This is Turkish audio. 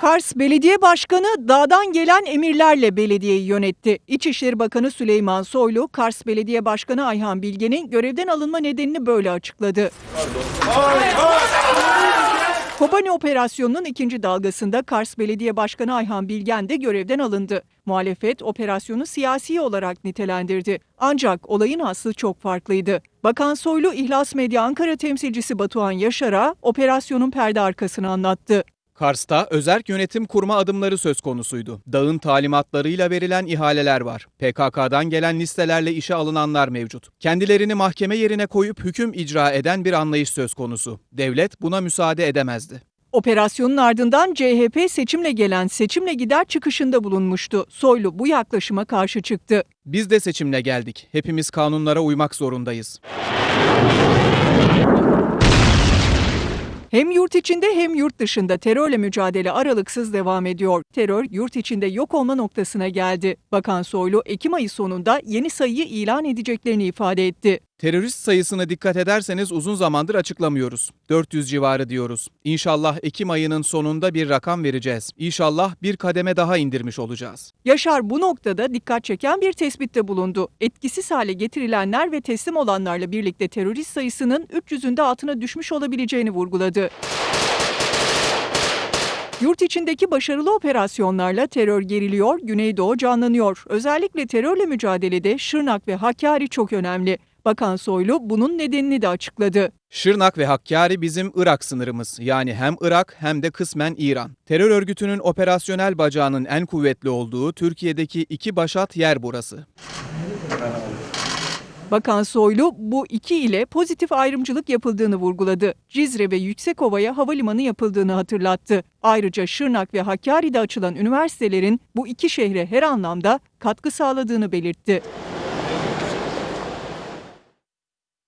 Kars Belediye Başkanı dağdan gelen emirlerle belediyeyi yönetti. İçişleri Bakanı Süleyman Soylu, Kars Belediye Başkanı Ayhan Bilge'nin görevden alınma nedenini böyle açıkladı. Kobani operasyonunun ikinci dalgasında Kars Belediye Başkanı Ayhan Bilgen de görevden alındı. Muhalefet operasyonu siyasi olarak nitelendirdi. Ancak olayın aslı çok farklıydı. Bakan Soylu, İhlas Medya Ankara temsilcisi Batuhan Yaşar'a operasyonun perde arkasını anlattı. Kars'ta özerk yönetim kurma adımları söz konusuydu. Dağın talimatlarıyla verilen ihaleler var. PKK'dan gelen listelerle işe alınanlar mevcut. Kendilerini mahkeme yerine koyup hüküm icra eden bir anlayış söz konusu. Devlet buna müsaade edemezdi. Operasyonun ardından CHP seçimle gelen seçimle gider çıkışında bulunmuştu. Soylu bu yaklaşıma karşı çıktı. Biz de seçimle geldik. Hepimiz kanunlara uymak zorundayız. Hem yurt içinde hem yurt dışında terörle mücadele aralıksız devam ediyor. Terör yurt içinde yok olma noktasına geldi. Bakan Soylu Ekim ayı sonunda yeni sayıyı ilan edeceklerini ifade etti. Terörist sayısını dikkat ederseniz uzun zamandır açıklamıyoruz. 400 civarı diyoruz. İnşallah Ekim ayının sonunda bir rakam vereceğiz. İnşallah bir kademe daha indirmiş olacağız. Yaşar bu noktada dikkat çeken bir tespitte bulundu. Etkisiz hale getirilenler ve teslim olanlarla birlikte terörist sayısının 300'ün de altına düşmüş olabileceğini vurguladı. Yurt içindeki başarılı operasyonlarla terör geriliyor, Güneydoğu canlanıyor. Özellikle terörle mücadelede Şırnak ve Hakkari çok önemli. Bakan Soylu bunun nedenini de açıkladı. Şırnak ve Hakkari bizim Irak sınırımız. Yani hem Irak hem de kısmen İran. Terör örgütünün operasyonel bacağının en kuvvetli olduğu Türkiye'deki iki başat yer burası. Bakan Soylu bu iki ile pozitif ayrımcılık yapıldığını vurguladı. Cizre ve Yüksekova'ya havalimanı yapıldığını hatırlattı. Ayrıca Şırnak ve Hakkari'de açılan üniversitelerin bu iki şehre her anlamda katkı sağladığını belirtti.